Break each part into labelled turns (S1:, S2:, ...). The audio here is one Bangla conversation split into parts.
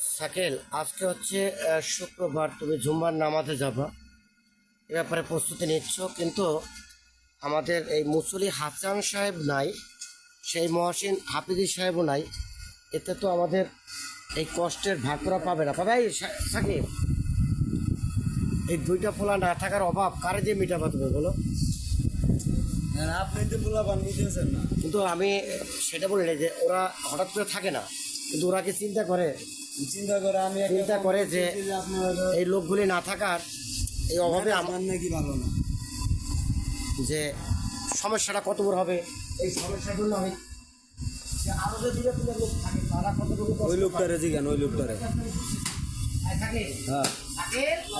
S1: সাকেল আজকে হচ্ছে শুক্রবার তুমি জুম্মার নামাজে যাবা। এ ব্যাপারে প্রস্তুতি নিচ্ছ কিন্তু আমাদের এই মুসলি হাসান সাহেব নাই সেই মহসিন হাফিজি সাহেবও নাই। এতে তো আমাদের এই কষ্টের ভাগ করা পাবে না। পাবে সাকিব এই দুইটা পোলা না থাকার অভাব কারে দিয়ে মিটাবা তুমি বলো?
S2: আর আপনি তো পোলাপান নিতেছেন না।
S1: কিন্তু আমি সেটা বলি যে ওরা হঠাৎ করে থাকে না কিন্তু ওরা কি চিন্তা করে?
S2: চিন্তা করে আমি
S1: চিন্তা করে যে এই লোকগুলি না থাকার এই অভাবে আমার
S2: নাকি ভালো না?
S1: যে সমস্যাটা কত বড় হবে এই সমস্যাগুলো আমি
S2: ওই লোকটারে জিগান ওই লোকটারে। হ্যাঁ।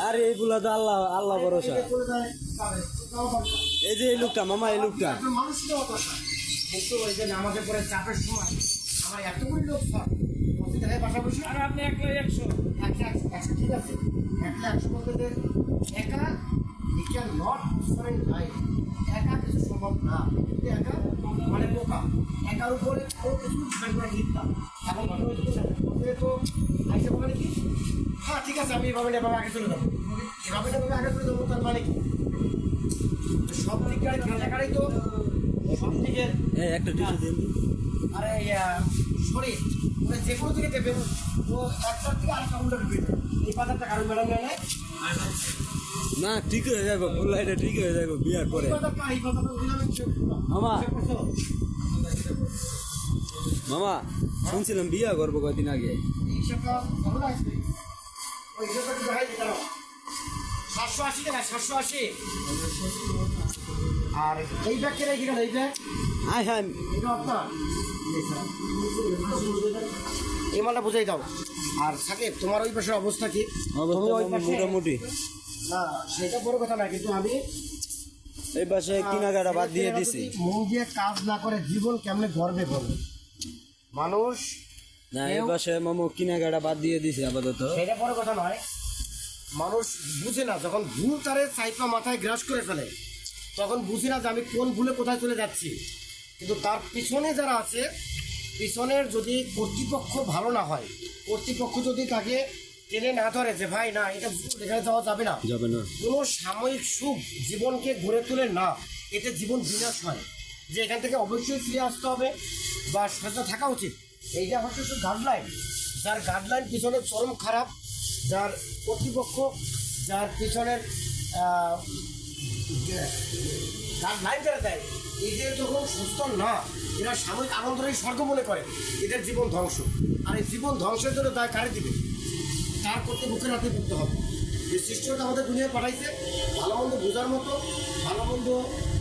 S2: আর তো আল্লাহ আল্লাহ ভরসা। এই যে এই লোকটা মামা এই লোকটা।
S1: আপনার মানুষকে অত আশা। কিন্তু ওই যে নামাজের পরে চাপের সময় আমার এতগুলি লোক পাশাপাশি
S3: আর আপনি একলা একশো।
S1: একশো একশো একশো ঠিক আছে। একশো একশো বলতে যে একা ই ক্যান নট একা কিছু সম্ভব না। কিন্তু একা মানে বোকা। একার উপরে আরও কিছু ডিপেন্ড লিখতাম এখন ঘটনা হচ্ছে কি জানেন? প্রথমে তো আইসে বলে কি হ্যাঁ ঠিক আছে আমি এভাবে না এভাবে আগে চলে যাব। এভাবে না এভাবে আগে চলে যাব তার মানে কি? সব দিককার খেলাটাকারই তো সব দিকের
S2: একটা টিস্যু দিন।
S1: আরে মানে যে কোনো দেবেন তো একটার থেকে আরেকটা উল্টো ঢুকে এই পাতাটা কারণ ম্যাডাম নেয় নাই
S2: না ঠিক হয়ে যাবে পোলা এটা ঠিক হয়ে যাবে বিয়ার পরে। মামা। মামা শুনছিলাম বিয়া করব কয়দিন আগে।
S1: সাতশো আশি টাকা সাতশো আশি। আর এই ব্যাগ কেটে কি এই ব্যাগ।
S2: হ্যাঁ
S1: এটা আপনার। এই মালটা বুঝাই দাও। আর সাকিব তোমার ওই পাশের অবস্থা কি?
S2: মোটামুটি।
S1: না সেটা বড় কথা না কিন্তু আমি
S2: এই পাশে কেনাকাটা বাদ দিয়ে দিছি।
S1: মন দিয়ে কাজ না করে জীবন কেমনে গর্বে করবে মানুষ
S2: না এই পাশে মামু কেনাকাটা বাদ দিয়ে দিছি আপাতত।
S1: সেটা বড় কথা নয়। মানুষ বুঝে না যখন ভুল তারে সাইপা মাথায় গ্রাস করে ফেলে তখন বুঝে না যে আমি কোন ভুলে কোথায় চলে যাচ্ছি। কিন্তু তার পিছনে যারা আছে পিছনের যদি কর্তৃপক্ষ ভালো না হয় কর্তৃপক্ষ যদি তাকে টেনে না ধরে যে ভাই না এটা এখানে যাওয়া যাবে না।
S2: যাবে না।
S1: কোনো সাময়িক সুখ জীবনকে গড়ে তোলে না। এতে জীবন বিনাশ হয়। যে এখান থেকে অবশ্যই ফিরে আসতে হবে বা সচেতন থাকা উচিত। এইটা হচ্ছে শুধু গাইডলাইন যার গাইডলাইন পিছনে চরম খারাপ যার কর্তৃপক্ষ যার পিছনের গাইডলাইন যারা দেয় এদের যখন সুস্থ না, এরা সাময়িক আনন্দটাই স্বর্গ মনে করে, এদের জীবন ধ্বংস। আর এই জীবন ধ্বংসের জন্য দায় কারে দিবে? তার কর্তৃপক্ষের হাতে করতে হবে। যে সৃষ্টিটা আমাদের দুনিয়ায় পাঠাইছে, ভালো মন্দ বোঝার মতো, ভালো মন্দ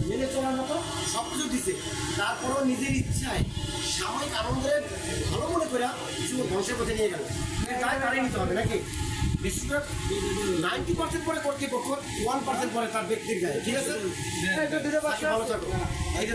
S1: মেনে চলার মতো সব কিছু দিছে। তারপরও নিজের ইচ্ছায় সাময়িক আনন্দের ভালো মনে করে কিছু ধ্বংসের পথে নিয়ে গেল। তাই দায় কারে নিতে হবে নাকি? বেশিরভাগ নাইনটি পার্সেন্ট পরে কর্তৃপক্ষ ওয়ান পার্সেন্ট পরে তার ব্যক্তির গায়ে। ঠিক আছে? ভালো থাকো। এই যে